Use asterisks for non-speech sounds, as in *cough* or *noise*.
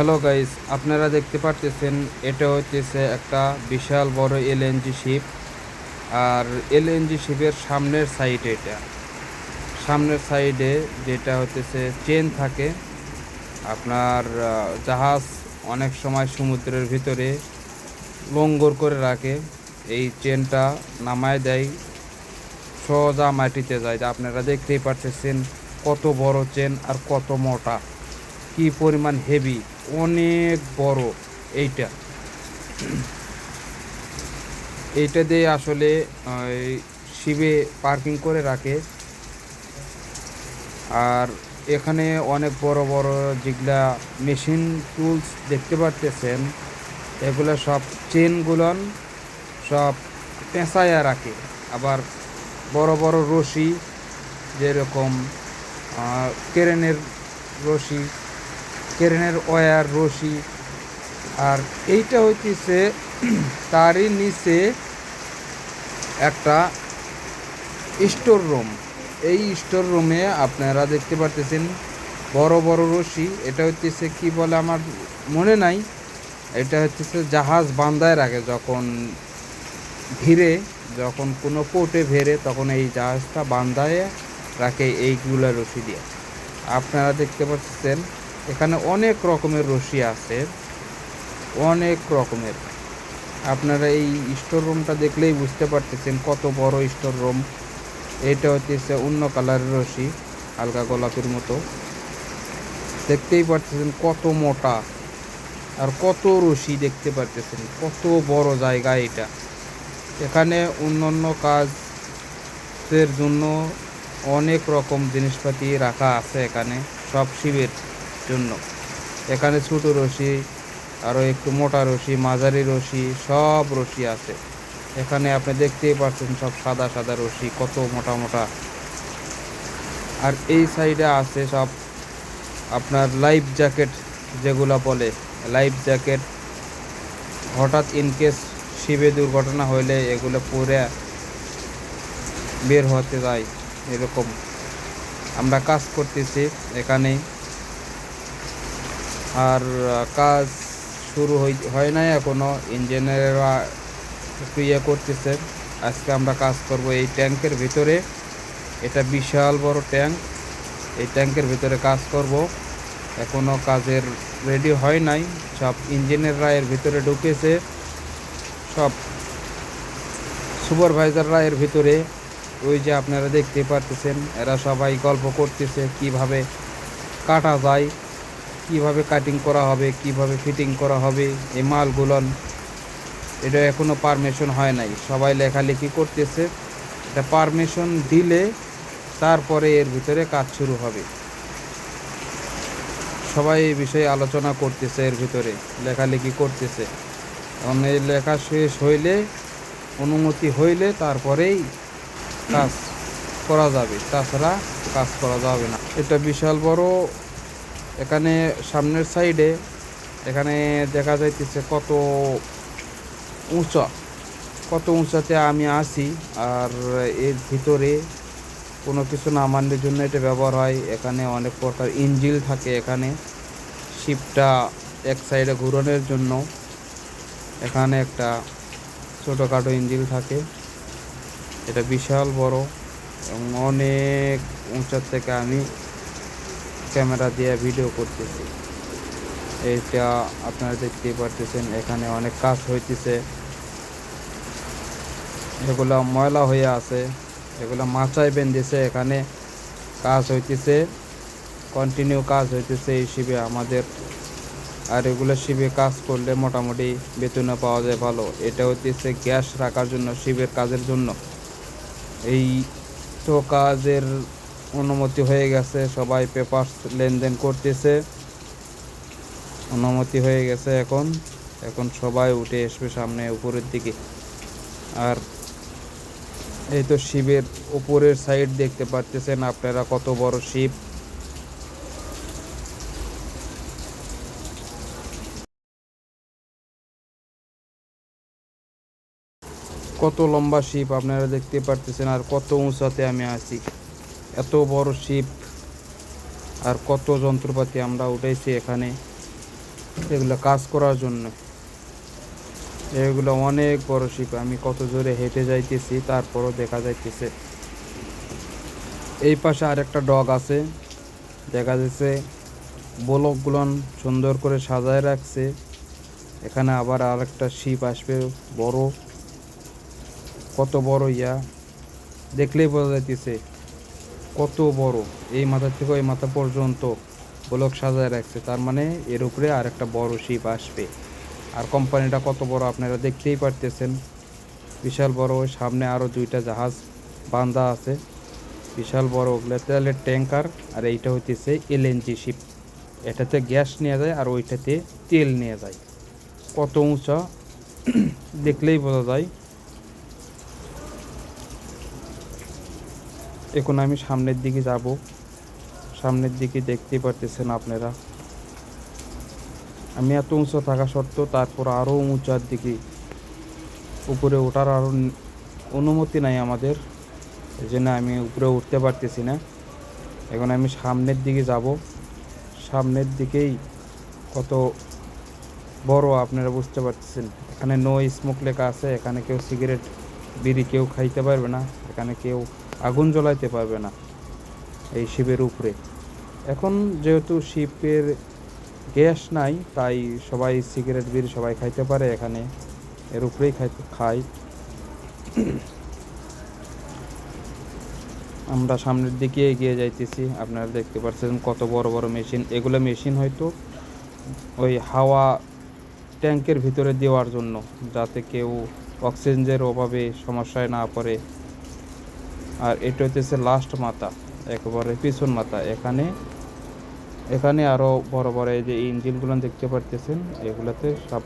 Hello guys আপনারা দেখতে পারতেছেন, এটা হচ্ছে একটা বিশাল বড় এলএনজি শিপ আর এলএনজি শিপের সামনের সাইড এটা। সামনের সাইডে যেটা হচ্ছে চেন থাকে। আপনার জাহাজ অনেক সময় সমুদ্রের ভিতরে লঙ্গর করে রাখে। এই চেনটা নামায় দেয়, সোজা মাটিতে যায়। আপনারা দেখতেই পারতেছেন কত বড় চেন আর কত মোটা। কি পরিমাণ হেভি অনেক বড় এইটা। এইটা দিয়ে আসলে শিবে পার্কিং করে রাখে। আর এখানে অনেক বড় বড় যেগুলা মেশিন টুলস দেখতে পারতেছেন, এগুলো সব চেনগুলন সব পেঁচাইয়া রাখে। আবার বড় বড় রশি যেরকম কেরেনের রশি কেরেনের ওয়ার, রশি। আর এইটা হইতেছে *clears throat* তারই নিচে একটা স্টোর রুম। এই স্টোর রুমে আপনারা দেখতে পারতেছেন বড় বড় রশি। এটা হইতেছে কি বলে আমার মনে নাই। এটা হচ্ছে জাহাজ বান্দায় রাখে যখন ভিড়ে, যখন কোনো পোর্টে ভেড়ে, তখন এই জাহাজটা বান্দায় রাখে এইগুলা রশি দিয়ে। আপনারা দেখতে পাচ্ছেন এখানে অনেক রকমের রশি আছে। অনেক রকমের। আপনারা এই স্টোর রুমটা দেখলেই বুঝতে পারতেছেন কত বড় স্টোর রুম। এটা হচ্ছে অন্য কালারের রশি, হালকা গোলাপের মতো। দেখতেই পারতেছেন কত মোটা আর কত রশি দেখতে পারতেছেন, কত বড় জায়গা এটা। এখানে অন্যান্য কাজের জন্য অনেক রকম জিনিসপাতি রাখা আছে এখানে, সব শিবের। জন্য। এখানে ছোট রশি আরও একটু মোটা রশি মাঝারি রশি সব রশি আছে। এখানে আপনি দেখতেই পাচ্ছেন সব সাদা সাদা রশি কত মোটা মোটা। আর এই সাইডে আছে সব আপনার লাইফ জ্যাকেট যেগুলো বলে। লাইফ জ্যাকেট হঠাৎ ইনকেস শিবে দুর্ঘটনা হইলে এগুলো পরে বের হতে যায় এরকম। আমরা কাজ করতেছি এখানে। আর আহ, কাজ শুরু হয় নাই এখনও। ইঞ্জিনিয়াররা একটু ইয়ে করতেছে। আজকে আমরা কাজ করব এই ট্যাঙ্কের ভিতরে। এটা বিশাল বড় ট্যাঙ্ক এই ট্যাঙ্কের ভিতরে কাজ করব। এখনও কাজের রেডি হয় নাই। সব ইঞ্জিনিয়াররা এর ভিতরে ঢুকেছে। সব সুপারভাইজাররা এর ভিতরে। ওই যে আপনারা দেখতে পারতেছেন, এরা সবাই গল্প করতেছে কীভাবে কাটা যায়। কীভাবে কাটিং করা হবে, কীভাবে ফিটিং করা হবে, এই মালগুলন, এটা এখনও পারমিশন হয় নাই। সবাই লেখালেখি করতেছে। এটা পারমিশন দিলে তারপরে এর ভিতরে কাজ শুরু হবে। সবাই এই বিষয়ে আলোচনা করতেছে, এর ভিতরে লেখালেখি করতেছে। এখন এই লেখা শেষ হইলে, অনুমতি হইলে তারপরেই কাজ করা যাবে। তাছাড়া কাজ করা যাবে না। এটা বিশাল বড় এখানে সামনের সাইডে এখানে দেখা যাইতেছে কত উঁচা, কত উঁচাতে আমি আসি আর এর ভিতরে কোনো কিছু নামানোর জন্য এটা ব্যবহার হয়। এখানে অনেক প্রকার ইঞ্জিল থাকে এখানে, শিপটা এক সাইডে ঘুরানোর জন্য। এখানে একটা ছোটোখাটো ইঞ্জিল থাকে, এটা বিশাল বড় এবং অনেক উঁচার থেকে আমি ক্যামেরা দিয়ে ভিডিও করতেছি। এইটা আপনারা দেখতেই পারতেছেন, এখানে অনেক কাজ হইতেছে। এগুলো ময়লা হয়ে আছে, এগুলো মাচায় বেঁধেছে, এখানে কাজ হইতেছে কন্টিনিউ কাজ হইতেছে এই শিবে আমাদের। আর এগুলো শিবে কাজ করলে মোটামুটি বেতনে পাওয়া যায় ভালো। এটা হইতেছে গ্যাস রাখার জন্য, শিবের কাজের জন্য। এই তো কাজের অনুমতি হয়ে গেছে, সবাই পেপার লেনদেন করতেছে। অনুমতি হয়ে গেছে এখন। এখন সবাই উঠে আসবে সামনে উপরের দিকে। আর এই তো শিবের উপরের সাইড দেখতে পারতেছেন আপনারা কত বড় শিব। কত লম্বা শিপ আপনারা দেখতে পারতেছেন আর কত উঁচাতে আমি আছি। এত বড় শিপ আর কত যন্ত্রপাতি আমরা উঠাইছি এখানে। এগুলো কাজ করার জন্য। এগুলো অনেক বড় শিপ, আমি কত জোরে হেঁটে যাইতেছি, তারপরও দেখা যাইতেছে। এই পাশে আরেকটা ডগ আছে, দেখা যাচ্ছে ব্লকগুলো সুন্দর করে সাজায় রাখছে। এখানে আবার আরেকটা শিপ আসবে, বড়, কত বড় ইয়া, দেখলেই বোঝা যাইতেছে। কত বড়। এই মাথা থেকে ওই মাথা পর্যন্ত ব্লক সাজায় রাখছে। তার মানে এর উপরে আর একটা বড় শিপ আসবে। আর কোম্পানিটা কত বড় আপনারা দেখতেই পারতেছেন। বিশাল বড় সামনে আরও দুইটা জাহাজ বান্ধা আছে। বিশাল বড়, ওগুলো তেলের ট্যাঙ্কার আর এইটা হইতেছে এলএনজি শিপ এটাতে গ্যাস নেওয়া যায় আর ওইটাতে তেল নিয়ে যায়। কত উঁচা, দেখলেই বোঝা যায়। এখন আমি সামনের দিকে যাব। সামনের দিকে দেখতেই পারতেছেন আপনারা। আমি এত উঁচু থাকা সত্ত্বেও তারপর আরও উঁচার দিকে, উপরে ওঠার আরও অনুমতি নাই আমাদের। এই জন্য আমি উপরে উঠতে পারতেছি না। এখন আমি সামনের দিকে যাব। সামনের দিকেই কত বড় আপনারা বুঝতে পারতেছেন। এখানে নো স্মোক লেখা আছে, এখানে কেউ সিগারেট বিড়ি কেউ খাইতে পারবে না। এখানে কেউ আগুন জ্বলাইতে পারবে না এই শিবের উপরে। এখন যেহেতু শিবের গ্যাস নাই, তাই সবাই সিগারেট, বিড়ি সবাই খাইতে পারে এখানে। এর উপরেই খাইতে খায়। আমরা সামনের দিকে এগিয়ে যাইতেছি। আপনারা দেখতে পাচ্ছেন কত বড় বড় মেশিন। এগুলো মেশিন হয়তো ওই হাওয়া ট্যাঙ্কের ভিতরে দেওয়ার জন্য, যাতে কেউ অক্সিজেনের অভাবে সমস্যায় না পড়ে। আর এটা হচ্ছে লাস্ট মাথা, একেবারে পিছন মাথা। এখানে এখানে আরও বড় বড় এই যে ইঞ্জিনগুলো দেখতে পারতেছেন, এগুলাতে সব